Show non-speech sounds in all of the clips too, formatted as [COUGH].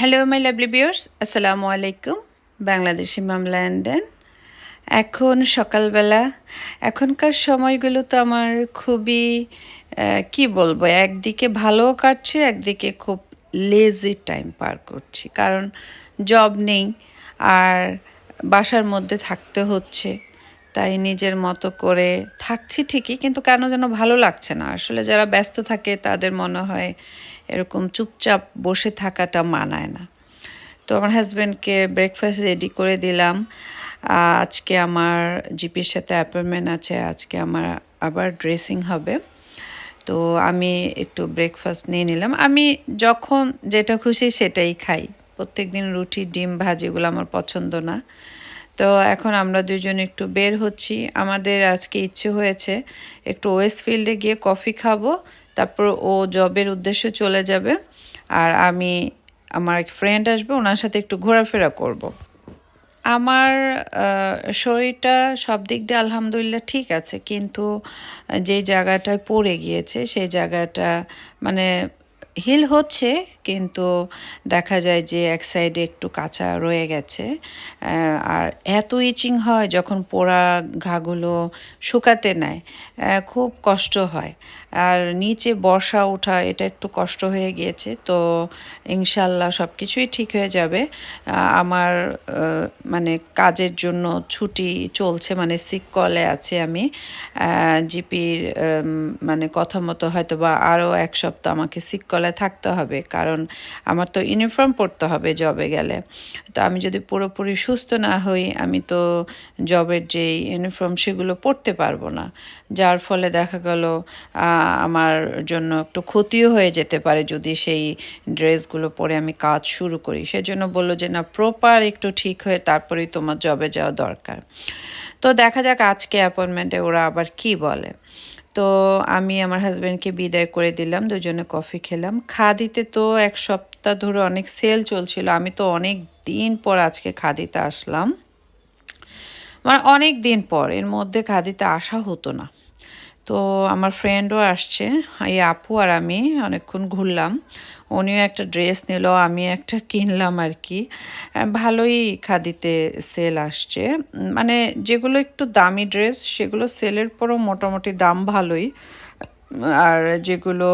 Hello my lovely বিয়ার্স আসসালামু আলাইকুম বাংলাদেশি মাম ল্যান্ডেন এখন সকালবেলা, এখনকার সময়গুলো তো আমার খুবই কি বলব, একদিকে ভালোও কাটছে, একদিকে খুব লেজি টাইম পার করছি। কারণ জব নেই, আর বাসার মধ্যে থাকতে হচ্ছে, তাই নিজের মতো করে থাকছি ঠিকই, কিন্তু কেন যেন ভালো লাগছে না। আসলে যারা ব্যস্ত থাকে, তাদের মনে হয় এরকম চুপচাপ বসে থাকাটা মানায় না। তো আমার হাজব্যান্ডকে ব্রেকফাস্ট রেডি করে দিলাম। আজকে আমার জিপির সাথে অ্যাপয়েন্টমেন্ট আছে, আজকে আমার আবার ড্রেসিং হবে। তো আমি একটু ব্রেকফাস্ট নিয়ে নিলাম। আমি যখন যেটা খুশি সেটাই খাই। প্রত্যেক দিন রুটি, ডিম ভাজিগুলো আমার পছন্দ না। তো এখন আমরা দুজন একটু বের হচ্ছি। আমাদের আজকে ইচ্ছে হয়েছে একটু ওয়েস্ট ফিল্ডে গিয়ে কফি খাব। তারপর ও জবের উদ্দেশ্যে চলে যাবে আর আমি আমার এক ফ্রেন্ড আসবে, ওনার সাথে একটু ঘোরাফেরা করব। আমার শরীরটা সব দিক দিয়ে আলহামদুলিল্লাহ ঠিক আছে, কিন্তু যে জায়গাটায় পড়ে গিয়েছে, সেই জায়গাটা মানে হিল হচ্ছে কিন্তু দেখা যায় যে এক সাইডে একটু কাঁচা রয়ে গেছে আর এত ইচিং হয় যখন পোড়া ঘাগুলো শুকাতে নেয় খুব কষ্ট হয়। আর নিচে বর্ষা ওঠা, এটা একটু কষ্ট হয়ে গিয়েছে, তো ইনশাল্লাহ সব কিছুই ঠিক হয়ে যাবে। আমার মানে কাজের জন্য ছুটি চলছে মানে সিক কলে আছি আমি। জিপির মানে কথা মতো হয়তো বা আরও এক সপ্তাহ আমাকে সিক কলে থাকতে হবে, কারণ আমার তো ইউনিফর্ম পরতে হবে জবে গেলে। তো আমি যদি পুরোপুরি সুস্থ না হই, আমি তো জবের যে ইউনিফর্ম সেগুলো পরতে পারব না। যার ফলে দেখা গেল আমার জন্য একটু ক্ষতিও হয়ে যেতে পারে যদি সেই ড্রেসগুলো পরে আমি কাজ শুরু করি। সেজন্য বলল যে, না প্রপার একটু ঠিক হয়ে তারপরেই তোমার জবে যাওয়া দরকার। তো দেখা যাক আজকে অ্যাপয়েন্টমেন্টে ওরা আবার কি বলে। তো আমি আমার হাজব্যান্ডকে বিদায় করে দিলাম, দুজনে কফি খেলাম। খাদিতে তো এক সপ্তাহ ধরে অনেক সেল চলছিল, আমি তো অনেক দিন পর আজকে খাদিতে আসলাম। মানে অনেক দিন পর, এর মধ্যে খাদিতে আসা হতো না। তো আমার ফ্রেন্ডও আসছে, এই আপু আর আমি অনেকক্ষণ ঘুরলাম। উনিও একটা ড্রেস নিল, আমি একটা কিনলাম আর কি। ভালোই খাদিতে সেল আসছে। মানে যেগুলো একটু দামি ড্রেস সেগুলো সেলের পরও মোটামুটি দাম ভালোই। আর যেগুলো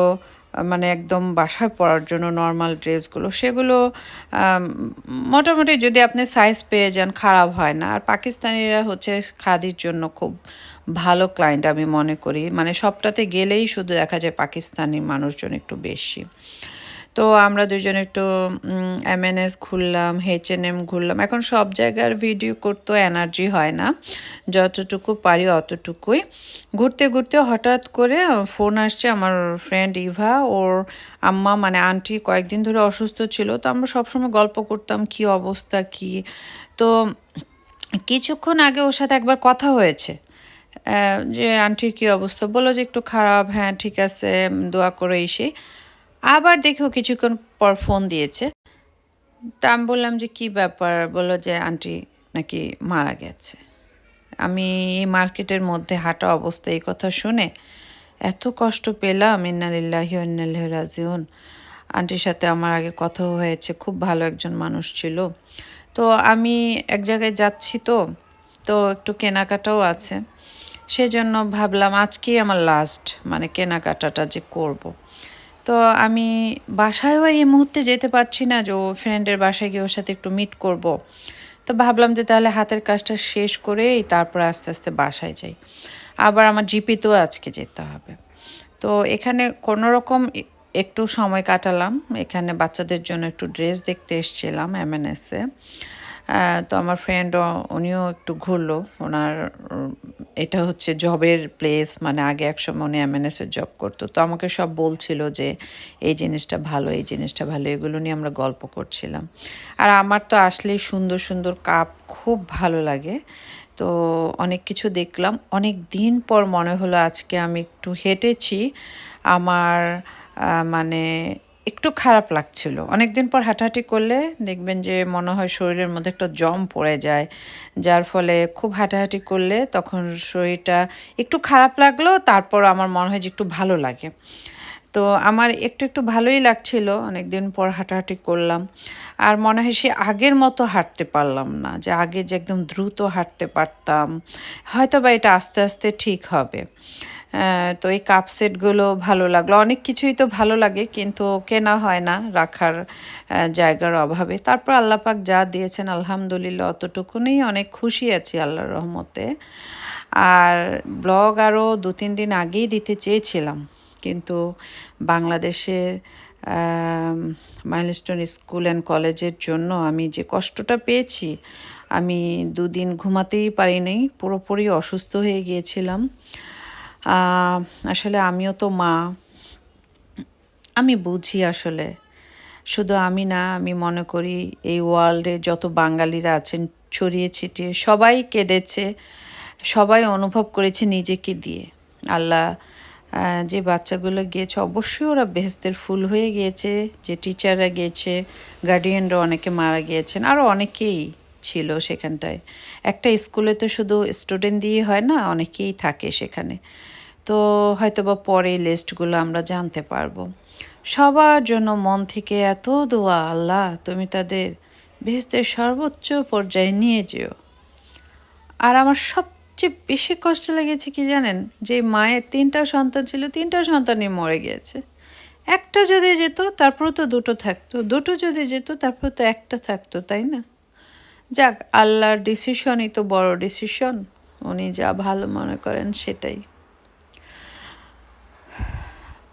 মানে একদম বাসায় পরার জন্য নর্মাল ড্রেসগুলো, সেগুলো মোটামুটি যদি আপনি সাইজ পেয়ে যান খারাপ হয় না। আর পাকিস্তানিরা হচ্ছে খাদির জন্য খুব ভালো ক্লায়েন্ট আমি মনে করি। মানে সবটাতে গেলেই শুধু দেখা যায় পাকিস্তানি মানুষজন একটু বেশি। তো আমরা দুজন একটু এমএনএস ঘুরলাম হেচ এন এম ঘুরলাম। এখন সব জায়গার ভিডিও করতেও এনার্জি হয় না। যতটুকু পারি অতটুকুই। ঘুরতে ঘুরতে হঠাৎ করে ফোন আসছে আমার ফ্রেন্ড ইভা ওর আম্মা মানে আন্টি কয়েকদিন ধরে অসুস্থ ছিল। তো আমরা সবসময় গল্প করতাম, কি অবস্থা, কি? তো কিছুক্ষণ আগে ওর সাথে একবার কথা হয়েছে। যে, আন্টির কি অবস্থা? বলো যে, একটু খারাপ হ্যাঁ ঠিক আছে দোয়া করে এসে। আবার দেখেও কিছুক্ষণ পর ফোন দিয়েছে। তা আমি বললাম যে, কি ব্যাপার? বলল যে, আন্টি নাকি মারা গেছে। আমি এই মার্কেটের মধ্যে হাঁটা অবস্থা এই কথা শুনে এত কষ্ট পেলাম ইন্নালিল্লাহি ওয়া ইন্না ইলাইহি রাজিউন। আন্টির সাথে আমার আগে কথা হয়েছে, খুব ভালো একজন মানুষ ছিল। তো আমি এক জায়গায় যাচ্ছি তো তো একটু কেনাকাটাও আছে। সেজন্য ভাবলাম আজকেই আমার লাস্ট মানে কেনাকাটাটা যে করব। তো আমি বাসায়ও এই মুহূর্তে যেতে পারছি না যে ও ফ্রেন্ডের বাসায় গিয়ে ওর সাথে একটু মিট করব। তো ভাবলাম যে তাহলে হাতের কাজটা শেষ করেই তারপর আস্তে আস্তে বাসায় যাই। আবার আমার জিপিতেও আজকে যেতে হবে। তো এখানে কোনো রকম একটু সময় কাটালাম। এখানে বাচ্চাদের জন্য একটু ড্রেস দেখতে এসেছিলাম এমএনএসে তো আমার ফ্রেন্ড উনিও একটু ঘুরলো। ওনার এটা হচ্ছে জবের প্লেস মানে আগে একসময় উনি এমএনএসের জব করতো। তো আমাকে সব বলছিল যে, এই জিনিসটা ভালো, এই জিনিসটা ভালো। এগুলো নিয়ে আমরা গল্প করছিলাম। আর আমার তো আসলেই সুন্দর সুন্দর কাপ খুব ভালো লাগে। তো অনেক কিছু দেখলাম। অনেক দিন পর মনে হলো আজকে আমি একটু হেঁটেছি। আমার মানে একটু খারাপ লাগছিল। অনেক দিন পর হাঁটাহাঁটি করলে দেখবেন যে মনে হয় শরীরের মধ্যে একটা জম পড়ে যায়। যার ফলে খুব হাঁটাহাঁটি করলে তখন শরীরটা একটু খারাপ লাগল, তারপর আমার মনে হয় যে একটু ভালো লাগে। তো আমার একটু একটু ভালোই লাগছিল, অনেকদিন পর হাঁটাহাঁটি করলাম। আর মনে হয় সে আগের মতো হাঁটতে পারলাম না, যে আগে যে একদম দ্রুত হাঁটতে পারতাম হয়তো বা এটা আস্তে আস্তে ঠিক হবে। তো এই কাপ সেটগুলো ভালো লাগল। অনেক কিছুই তো ভালো লাগে, কিন্তু কেনা হয় না রাখার জায়গার অভাবে। তারপর আল্লাহ পাক যা দিয়েছেন, আলহামদুলিল্লাহ, অতটুকুনি। অনেক খুশি আছি আল্লাহর রহমতে। আর ব্লগ আরও দু, তিন দিন আগেই দিতে চেয়েছিলাম, কিন্তু বাংলাদেশের মাইলস্টোন স্কুল অ্যান্ড কলেজের জন্য আমি যে কষ্টটা পেয়েছি, আমি দুদিন ঘুমাতেই পারিনি, পুরোপুরি অসুস্থ হয়ে গিয়েছিলাম। আসলে আমিও তো মা। আমি বুঝি আসলে। শুধু আমি না, আমি মনে করি এই ওয়ার্ল্ডে যত বাঙালিরা আছেন, ছড়িয়ে ছিটিয়ে সবাই কেঁদেছে, সবাই অনুভব করেছে নিজেকে দিয়ে। আল্লাহ যে বাচ্চাগুলো গিয়েছে, অবশ্যই ওরা বেহেস্তের ফুল হয়ে গিয়েছে, যে টিচাররা গিয়েছে গার্ডিয়ানরা অনেকে মারা গিয়েছেন আরও অনেকেই ছিল সেখানটায়। একটা স্কুলে তো শুধু স্টুডেন্ট দিয়ে হয় না, অনেকেই থাকে সেখানে। তো হয়তো বা পরে লিস্টগুলো আমরা জানতে পারব। সবার জন্য মন থেকে এত দোয়া, আল্লাহ, তুমি তাদের বেহেস্তের সর্বোচ্চ পর্যায়ে নিয়ে যেও। আর আমার সবচেয়ে বেশি কষ্ট লেগেছে কি জানেন? যে মায়ের তিনটা সন্তান ছিল, তিনটা সন্তানই মরে গিয়েছে। একটা যদি যেত তারপরে তো দুটো থাকতো। দুটো যদি যেত তারপরে তো একটা থাকতো, তাই না? যাক, আল্লাহর ডিসিশনই তো বড় ডিসিশন উনি যা ভালো মনে করেন সেটাই।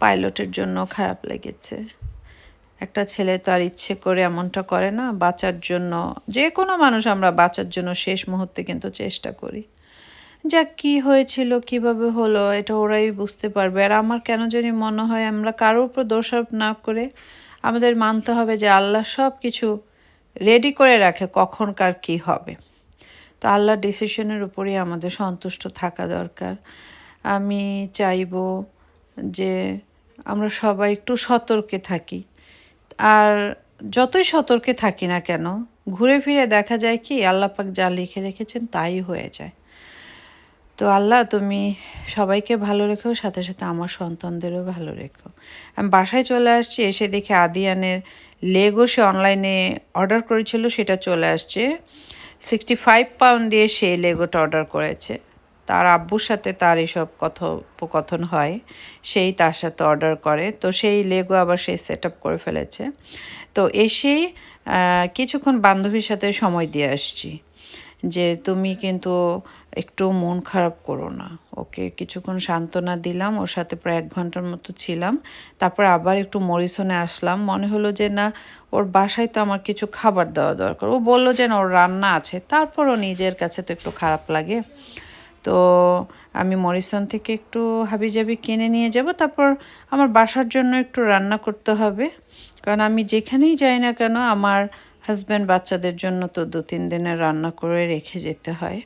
পাইলটের জন্য খারাপ লেগেছে। একটা ছেলে তো আর ইচ্ছে করে এমনটা করে না, বাঁচার জন্য। যে কোনো মানুষ আমরা বাঁচার জন্য শেষ মুহূর্তে কিন্তু চেষ্টা করি। যা কি হয়েছিল, কীভাবে হলো, এটা ওরাই বুঝতে পারবে। আর আমার কেন জানি মনে হয় আমরা কারোর উপর দোষারোপ না করে আমাদের মানতে হবে যে আল্লাহ সব কিছু রেডি করে রাখে কখন কার কী হবে। তো আল্লাহ ডিসিশনের উপরেই আমাদের সন্তুষ্ট থাকা দরকার। আমি চাইব যে আমরা সবাই একটু সতর্কে থাকি। আর যতই সতর্কে থাকি না কেন, ঘুরে ফিরে দেখা যায় কি আল্লাপাক যা লিখে রেখেছেন তাই হয়ে যায়। তো আল্লাহ, তুমি সবাইকে ভালো রেখো, সাথে সাথে আমার সন্তানদেরও ভালো রেখো। আমি বাসায় চলে আসছি, এসে দেখে আদিয়ানের লেগো সে অনলাইনে অর্ডার করেছিল, সেটা চলে আসছে। সিক্সটি ফাইভ পাউন্ড দিয়ে সে লেগোটা অর্ডার করেছে। তার আব্বুর সাথে তার এসব কথোপকথন হয়, সেই তার সাথে অর্ডার করে। তো সেই লেগো আবার সেই সেট আপ করে ফেলেছে। তো এসেই কিছুক্ষণ বান্ধবীর সাথে সময় দিয়ে আসছি যে তুমি কিন্তু একটু মন খারাপ করো না। ওকে কিছুক্ষণ সান্ত্বনা দিলাম, ওর সাথে প্রায় এক ঘণ্টার মতো ছিলাম। তারপর আবার একটু মরিসনে আসলাম। মনে হলো যে না, ওর বাসায় তো আমার কিছু খাবার দেওয়া দরকার। ও বলল যে না, ওর রান্না আছে। তারপরও নিজের কাছে তো একটু খারাপ লাগে। তো আমি মরিসন থেকে একটু হাবি হাবিজাবি কিনে নিয়ে যাব। তারপর আমার বাসার জন্য একটু রান্না করতে হবে। কারণ আমি যেখানেই যাই না কেন আমার হাজব্যান্ড বাচ্চাদের জন্য তো দু তিন দিনের রান্না করে রেখে যেতে হয়।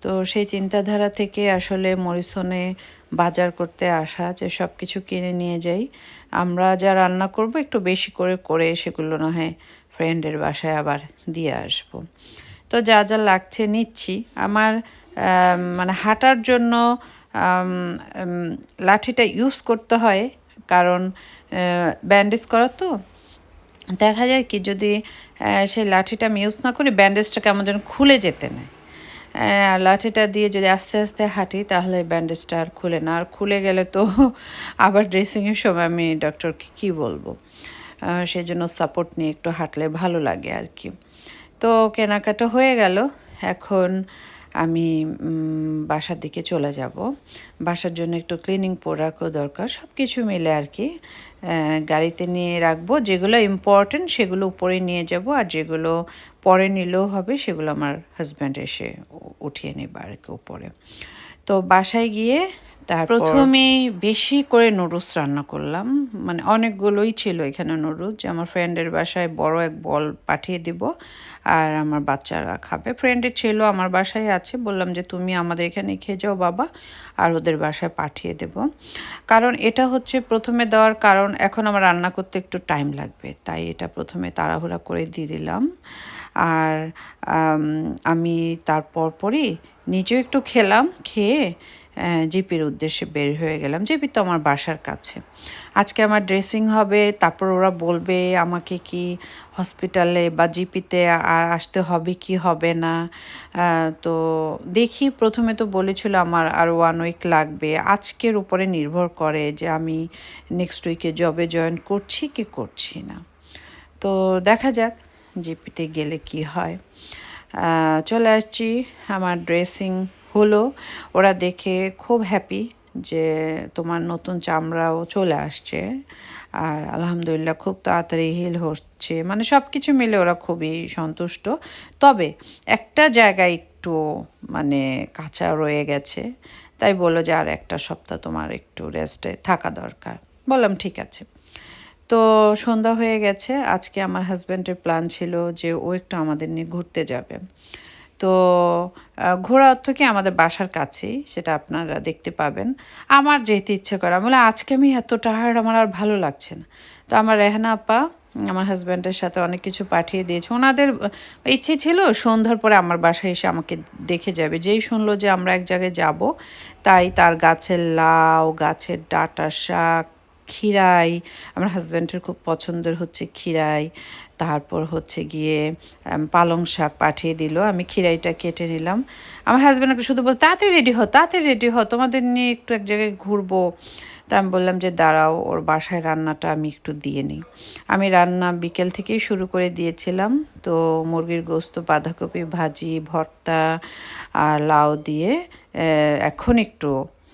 তো সেই চিন্তাধারা থেকে আসলে মরিসনে বাজার করতে আসা যে সব কিছু কিনে নিয়ে যাই। আমরা যা রান্না করব একটু বেশি করে করে সেগুলো না হয় ফ্রেন্ডের বাসায় আবার দিয়ে আসব। তো যা যা লাগছে নিচ্ছি। আমার আম, মানে হাঁটার জন্য লাঠিটা ইউজ করতে হয় কারণ ব্যান্ডেজ করা তো। দেখা যায় কি যদি সেই লাঠিটা আমি ইউজ না করি ব্যান্ডেজটা কেমন যেন খুলে যেতে নেয় আহ, লাঠিটা দিয়ে যদি আস্তে আস্তে হাঁটি তাহলে ব্যান্ডেজটা আর খুলে না। আর খুলে গেলে তো [LAUGHS] আবার ড্রেসিংয়ের সময় আমি ডক্টরকে কী বলব? সেই জন্য সাপোর্ট নিয়ে একটু হাঁটলে ভালো লাগে আর কি। তো কেনাকাটা হয়ে গেল। এখন আমি বাসার দিকে চলে যাব। বাসার জন্য একটু ক্লিনিং প্রোডাক্টও দরকার। সব কিছু মিলে আর কি গাড়িতে নিয়ে রাখব। যেগুলো ইম্পর্টেন্ট সেগুলো উপরে নিয়ে যাব আর যেগুলো পরে নিলেও হবে সেগুলো আমার হাজব্যান্ড এসে উঠিয়ে নেবে আর কি উপরে। তো বাসায় গিয়ে তার প্রথমেই বেশি করে নুডলস রান্না করলাম। মানে অনেকগুলোই ছিল এখানে নুডলস যে আমার ফ্রেন্ডের বাসায় বড় এক বল পাঠিয়ে দিব। আর আমার বাচ্চারা খাবে। ফ্রেন্ডের ছেলেও আমার বাসায় আছে। বললাম যে, তুমি আমাদের এখানে খেয়ে যাও বাবা, আর ওদের বাসায় পাঠিয়ে দেব। কারণ এটা হচ্ছে প্রথমে দেওয়ার কারণ, এখন আমার রান্না করতে একটু টাইম লাগবে। তাই এটা প্রথমে তাড়াহুড়া করে দিয়ে দিলাম। আর, আমি তারপর পরই নিজেও একটু খেলাম, খেয়ে জিপির উদ্দেশ্যে বের হয়ে গেলাম। জিপি তো আমার বাসার কাছে। আজকে আমার ড্রেসিং হবে, তারপর ওরা বলবে আমাকে কি হসপিটালে বা জিপিতে আর আসতে হবে কি হবে না। তো দেখি প্রথমে তো বলেছিল আমার আর ওয়ান উইক লাগবে। আজকের উপরে নির্ভর করে যে আমি নেক্সট উইকে জবে জয়েন করছি কি করছি না। তো দেখা যাক জিপিতে গেলে কি হয়। চলে আসছি। আমার ড্রেসিং হলো। ওরা দেখে খুব হ্যাপি যে তোমার নতুন চামড়াও চলে আসছে। আর আলহামদুলিল্লাহ খুব তাড়াতাড়ি হিল হচ্ছে। মানে সব কিছু মিলে ওরা খুবই সন্তুষ্ট। তবে একটা জায়গায় একটু মানে কাঁচা রয়ে গেছে। তাই বলল যে আর একটা সপ্তাহ তোমার একটু রেস্টে থাকা দরকার। বললাম, ঠিক আছে। তো সন্ধ্যা হয়ে গেছে। আজকে আমার হাজব্যান্ডের প্ল্যান ছিল যে ও একটু আমাদের নিয়ে ঘুরতে যাবে। তো ঘোরা অর্থ কি আমাদের বাসার কাছেই? সেটা আপনারা দেখতে পাবেন। আমার যেতে ইচ্ছে করে বলে আজকে আমি এত টায়ার্ড আমার আর ভালো লাগছে না। তো আমার রেহানা আপা, আমার হাজব্যান্ডের সাথে অনেক কিছু পাঠিয়ে দিয়েছে। ওনাদের, ইচ্ছে ছিল সন্ধ্যার পরে আমার বাসায় এসে আমাকে দেখে যাবে। যেই শুনলো যে আমরা এক জায়গায় যাব, তাই তার গাছের লাউ, গাছের ডাটা শাক খিরাই আমার হাজব্যান্ডের খুব পছন্দের হচ্ছে খিরাই তারপর হচ্ছে গিয়ে পালং শাক পাঠিয়ে দিল, আমি খিরাইটা কেটে নিলাম। আমার হাজব্যান্ডকে শুধু বল তাতে রেডি হ, তাতে রেডি হ, তোমাদের নিয়ে একটু এক জায়গায় ঘুরবো। তা আমি বললাম যে, দাঁড়াও, ওর বাসায় রান্নাটা আমি একটু দিয়ে নিই। আমি রান্না বিকেল থেকেই শুরু করে দিয়েছিলাম। তো মুরগির গোস্ত, বাঁধাকপি ভাজি, ভর্তা আর লাউ দিয়ে এখন একটু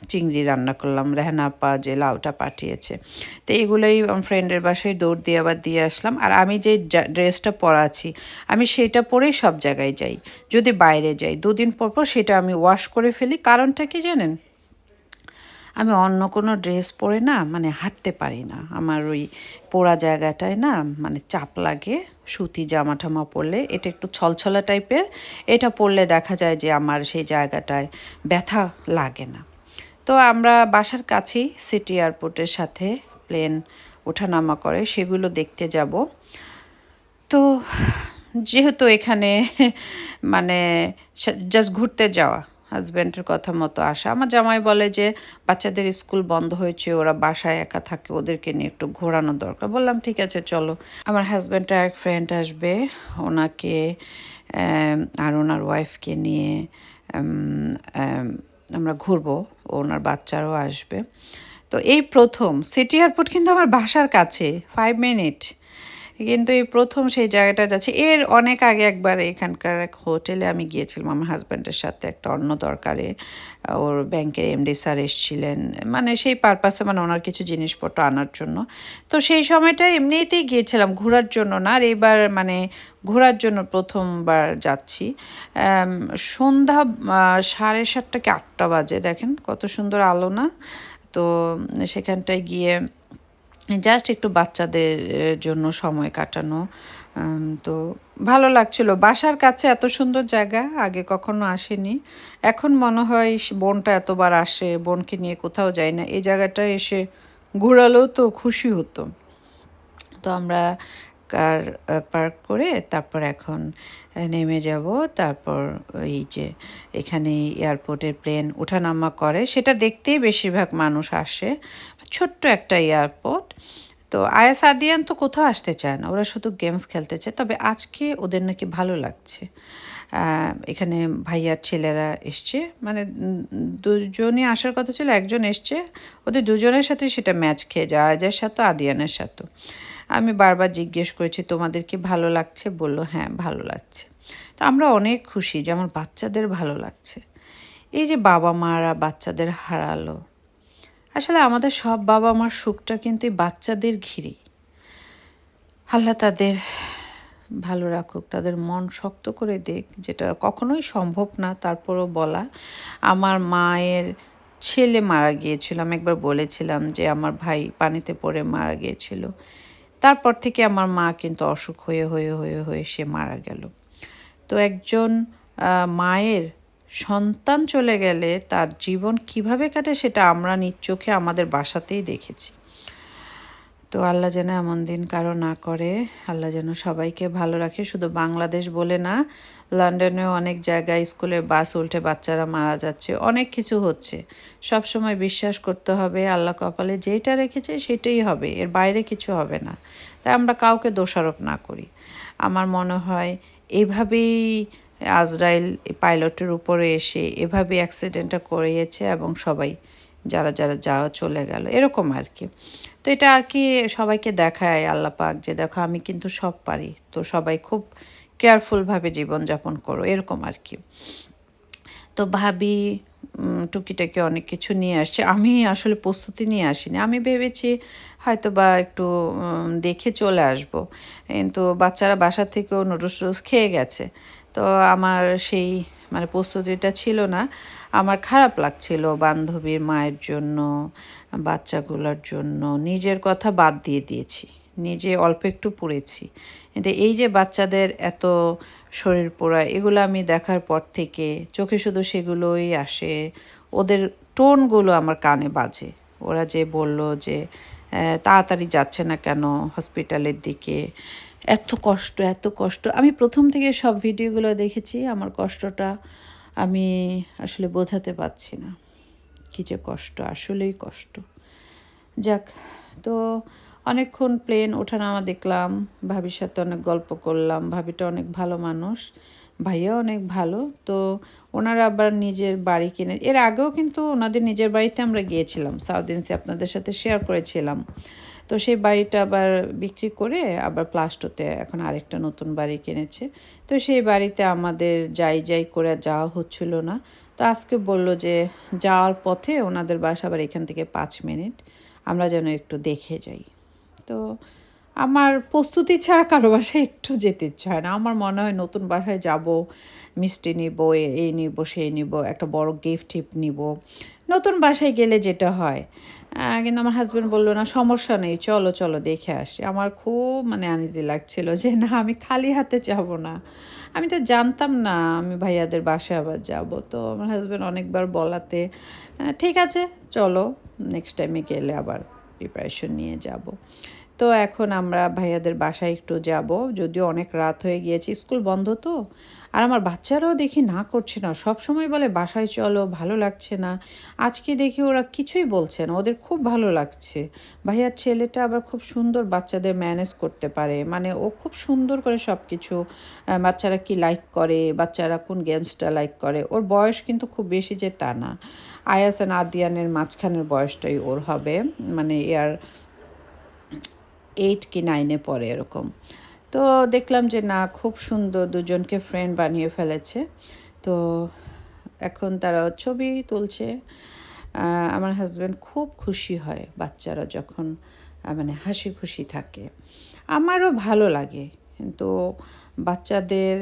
চিংড়ি রান্না করলাম, রেহানা আপা যে লাউটা পাঠিয়েছে। তো এগুলোই আমার ফ্রেন্ডের বাসায় দৌড় দিয়ে আবার দিয়ে আসলাম। আর আমি যে ড্রেসটা পরা আছি আমি সেটা পরেই সব জায়গায় যাই। যদি বাইরে যাই, দুদিন পর পর সেটা আমি ওয়াশ করে ফেলি। কারণটা কি জানেন? আমি অন্য কোনো ড্রেস পরে না মানে হাঁটতে পারি না। আমার ওই পোড়া জায়গাটায় না মানে চাপ লাগে, সুতি জামা ঠামা পরলে। এটা একটু ছলছলা টাইপের এটা পরলে দেখা যায় যে আমার সেই জায়গাটায় ব্যথা লাগে না। তো আমরা বাসার কাছেই সিটি এয়ারপোর্টের সাথে প্লেন ওঠানামা করে সেগুলো দেখতে যাব। তো যেহেতু এখানে [LAUGHS] মানে জাস্ট ঘুরতে যাওয়া হাজব্যান্ডের কথা মতো আসা। আমার জামাই বলে যে বাচ্চাদের স্কুল বন্ধ হয়েছে, ওরা বাসায় একা থাকে, ওদেরকে নিয়ে একটু ঘোরানো দরকার। বললাম, ঠিক আছে, চলো। আমার হাজব্যান্ডের এক ফ্রেন্ড আসবে, ওনাকে আর ওনার ওয়াইফকে নিয়ে আমরা ঘুরবো, ওনার বাচ্চারাও আসবে। তো এই প্রথম, সিটি এয়ারপোর্ট কিন্তু আমার বাসার কাছে ফাইভ মিনিট কিন্তু এই প্রথম সেই জায়গাটা যাচ্ছে। এর অনেক আগে একবার এখানকার এক হোটেলে আমি গিয়েছিলাম, আমার হাজব্যান্ডের সাথে একটা অন্য দরকারে ওর ব্যাংকের এমডি স্যার এসেছিলেন। মানে সেই পারপাসে মানে ওনার কিছু জিনিসপত্র আনার জন্য। তো সেই সময়টা এমনিতেই গিয়েছিলাম ঘোরার জন্য না, আর এবার মানে ঘোরার জন্য প্রথমবার যাচ্ছি। সন্ধ্যা সাড়ে সাতটা কি আটটা বাজে, দেখেন কত সুন্দর আলো না? তো সেখানটায় গিয়ে জাস্ট একটু বাচ্চাদের জন্য সময় কাটানো। তো ভালো লাগছিল। বাসার কাছে এত সুন্দর জায়গা আগে কখনো আসেনি। এখন মনে হয় বোনটা এতবার আসে, বোনকে নিয়ে কোথাও যায় না। এই জায়গাটা এসে ঘুরালেও তো খুশি হতো। তো আমরা কার পার্ক করে তারপর এখন নেমে যাব। তারপর এই যে এখানে এয়ারপোর্টের প্লেন ওঠানামা করে। সেটা দেখতেই বেশিরভাগ মানুষ আসে। ছোট্ট একটা এয়ারপোর্ট তো আয়াস আদিয়ান তো কোথাও আসতে চায় না। ওরা শুধু গেমস খেলতে চায়। তবে আজকে ওদের নাকি ভালো লাগছে। এখানে ভাইয়ার ছেলেরা এসছে। মানে দুজনই আসার কথা ছিল, একজন এসছে। ওদের দুজনের সাথে সেটা ম্যাচ খেয়ে যায়। আয়াজের সাথে, আদিয়ানের সাথে। আমি বারবার জিজ্ঞেস করেছি, তোমাদের কি ভালো লাগছে? বলল হ্যাঁ ভালো লাগছে। তো আমরা অনেক খুশি যে আমার বাচ্চাদের ভালো লাগছে। এই যে বাবা মারা বাচ্চাদের হারালো, আসলে আমাদের সব বাবা মার সুখটা কিন্তু এই বাচ্চাদের ঘিরেই আল্লাহ তাদের ভালো রাখুক, তাদের মন শক্ত করে দেখ, যেটা কখনোই সম্ভব না, তারপরও বলা। আমার মায়ের ছেলে মারা গিয়েছিল, আমি একবার বলেছিলাম যে আমার ভাই পানিতে পড়ে মারা গিয়েছিল। তারপর থেকে আমার মা কিন্তু অসুখ হয়ে হয়ে হয়ে হয়ে সে মারা গেল। তো একজন মায়ের সন্তান চলে গেলে তার জীবন কীভাবে কাটে সেটা আমরা নিজ চোখে আমাদের বাসাতেই দেখেছি। তো আল্লাহ যেন এমন দিন কারও না করে, আল্লাহ যেন সবাইকে ভালো রাখে। শুধু বাংলাদেশ বলে না, লন্ডনেও অনেক জায়গায় স্কুলের বাস উল্টে বাচ্চারা মারা যাচ্ছে, অনেক কিছু হচ্ছে। সব সময় বিশ্বাস করতে হবে, আল্লাহ কপালে যেটা রেখেছে সেটাই হবে, এর বাইরে কিছু হবে না। তাই আমরা কাউকে দোষারোপ না করি। আমার মনে হয় এভাবেই আজরাইল পাইলটের উপরে এসে এভাবে অ্যাক্সিডেন্টটা করিয়েছে এবং সবাই যারা যারা যাওয়া চলে গেল, এরকম আর কি তো এটা আর কি সবাইকে দেখায় আল্লাহ পাক যে, দেখো, আমি কিন্তু সব পারি। তো সবাই খুব কেয়ারফুলভাবে জীবনযাপন করো। এরকম আর কি তো ভাবি টুকিটাকি অনেক কিছু নিয়ে আসছে। আমি আসলে প্রস্তুতি নিয়ে আসিনি। আমি ভেবেছি হয়তো বা একটু দেখে চলে আসব। কিন্তু বাচ্চারা বাসা থেকেও নুডলস টুডলস খেয়ে গেছে। তো আমার সেই মানে প্রস্তুতিটা ছিল না। আমার খারাপ লাগছিল বান্ধবীর মায়ের জন্য, বাচ্চাগুলোর জন্য। নিজের কথা বাদ দিয়ে দিয়েছি। নিজে অল্প একটু পড়েছি। কিন্তু এই যে বাচ্চাদের এত শরীর পোড়া, এগুলো আমি দেখার পর থেকে চোখে শুধু সেগুলোই আসে। ওদের টোনগুলো আমার কানে বাজে। ওরা যে বলল যে তাড়াতাড়ি যাচ্ছে না কেন হসপিটালের দিকে? এত কষ্ট এত কষ্ট। আমি প্রথম থেকে সব ভিডিওগুলো দেখেছি। আমার কষ্টটা আমি আসলে বোঝাতে পারছি না কী যে কষ্ট, আসলেই কষ্ট। যাক, তো অনেকক্ষণ প্লেন ওঠানামা দেখলাম, ভাবির সাথে অনেক গল্প করলাম, ভাবিটা অনেক ভালো মানুষ। ভাইয়া অনেক ভালো। তো ওনারা আবার নিজের বাড়ি কিনে, এর আগেও কিন্তু ওনাদের নিজের বাড়িতে আমরা গিয়েছিলাম সাউথ ইন্সি আপনাদের সাথে শেয়ার করেছিলাম। তো সেই বাড়িটা আবার বিক্রি করে আবার প্লাস্টোতে এখন আরেকটা নতুন বাড়ি কিনেছে। তো সেই বাড়িতে আমাদের যাই যাই করে যাওয়া হচ্ছিল না। তো আজকে বলল যে যাওয়ার পথে ওনাদের বাসা আবার এখান থেকে পাঁচ মিনিট, আমরা যেন একটু দেখে যাই। তো আমার প্রস্তুতি ছাড়া কারও বাসায় একটু যেতে ইচ্ছা হয় না। আমার মনে হয় নতুন বাসায় যাব, মিষ্টি নিব এই নিব সেই নিব, একটা বড় গিফট টিপ নিব। নতুন বাসায় গেলে যেটা হয়। কিন্তু আমার হাজব্যান্ড বলল, না, সমস্যা নেই, চলো চলো, দেখে আসি। আমার খুব মানে আনিজি লাগছিল যে, না, আমি খালি হাতে যাব না। আমি তো জানতাম না, আমি ভাইয়াদের বাসায় আবার যাব। তো আমার হাজব্যান্ড অনেকবার বলাতে ঠিক আছে, চলো নেক্সট টাইমে গেলে আবার প্রিপারেশন নিয়ে যাব। তো এখন আমরা ভাইয়াদের বাসায় একটু যাব। যদিও অনেক রাত হয়ে গিয়েছে, স্কুল বন্ধ তো। আর আমার বাচ্চারাও দেখি না করছে না। সব সময় বলে, বাসায় চলো, ভালো লাগছে না। আজকে দেখি ওরা কিছুই বলছে না। ওদের খুব ভালো লাগছে। ভাইয়ার ছেলেটা আবার খুব সুন্দর বাচ্চাদের ম্যানেজ করতে পারে। মানে ও খুব সুন্দর করে সব কিছু বাচ্চারা কি লাইক করে, বাচ্চারা কোন গেমসটা লাইক করে। ওর বয়স কিন্তু খুব বেশি যে তা না। আয়াস অ্যান্ড আদিয়ানের মাঝখানের বয়সটাই ওর হবে। মানে এর এইট কি নাইনে পড়ে এরকম। তো দেখলাম যে না, খুব সুন্দর দুজনকে ফ্রেন্ড বানিয়ে ফেলেছে। তো এখন তারা ছবি তুলছে। আমার হাজব্যান্ড খুব খুশি হয় বাচ্চারা যখন মানে হাসি খুশি থাকে। আমারও ভালো লাগে, কিন্তু বাচ্চাদের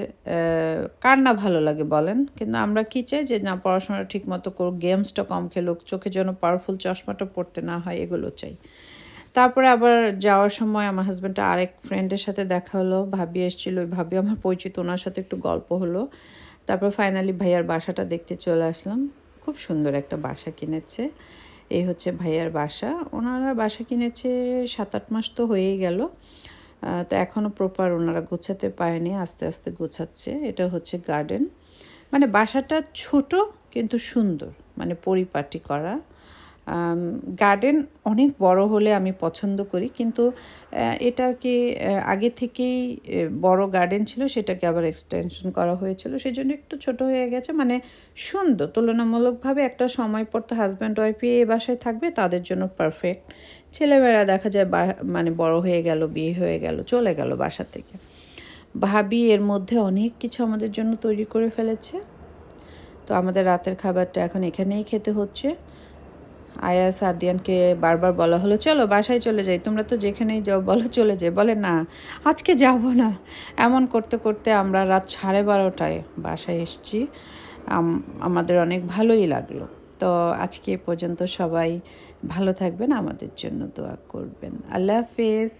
কার না ভালো লাগে বলেন? কিন্তু আমরা কি চাই যে না, পড়াশোনাটা ঠিক মতো করুক গেমসটা কম খেলুক, চোখে যেন পাওয়ারফুল চশমাটা পড়তে না হয়, এগুলো চাই। তারপরে আবার যাওয়ার সময় আমার হাজব্যান্ডটা আরেক ফ্রেন্ডের সাথে দেখা হলো, ভাবি এসেছিল, ওই ভাবি আমার পরিচিত, ওনার সাথে একটু গল্প হলো। তারপর ফাইনালি ভাইয়ার বাসাটা দেখতে চলে আসলাম। খুব সুন্দর একটা বাসা কিনেছে। এই হচ্ছে ভাইয়ার বাসা। ওনারা বাসা কিনেছে সাত আট মাস তো হয়েই গেল। তো এখনও প্রপার ওনারা গোছাতে পারেনি, আস্তে আস্তে গোছাচ্ছে। এটা হচ্ছে গার্ডেন মানে বাসাটা ছোট কিন্তু সুন্দর মানে পরিপাটি করা। গার্ডেন অনেক বড় হলে আমি পছন্দ করি কিন্তু আহ, এটা কি আগে থেকেই বড় গার্ডেন ছিল সেটাকে আবার এক্সটেনশন করা হয়েছিল সেই জন্য একটু ছোট হয়ে গেছে মানে সুন্দর তুলনামূলকভাবে একটা সময় পর তো হাজব্যান্ড ওয়াইফই এই বাসায় থাকবে তাদের জন্য পারফেক্ট ছেলেমেয়েরা দেখা যায় মানে বড় হয়ে গেল বিয়ে হয়ে গেল চলে গেল বাসা থেকে। ভাবি এর মধ্যে অনেক কিছু আমাদের জন্য তৈরি করে ফেলেছে। তো আমাদের রাতের খাবারটা এখন এখানেই খেতে হচ্ছে। আয়া সাদিয়ানকে বারবার বলা হলো, চলো বাসায় চলে যাই, তোমরা তো যেখানেই যাও বলো চলে যাই। বলে, না, আজকে যাব না। এমন করতে করতে আমরা রাত সাড়ে বারোটায় বাসায় এসেছি। আমাদের অনেক ভালোই লাগল। তো আজকে পর্যন্ত সবাই ভালো থাকবেন, আমাদের জন্য দোয়া করবেন। আল্লাহ হাফেজ।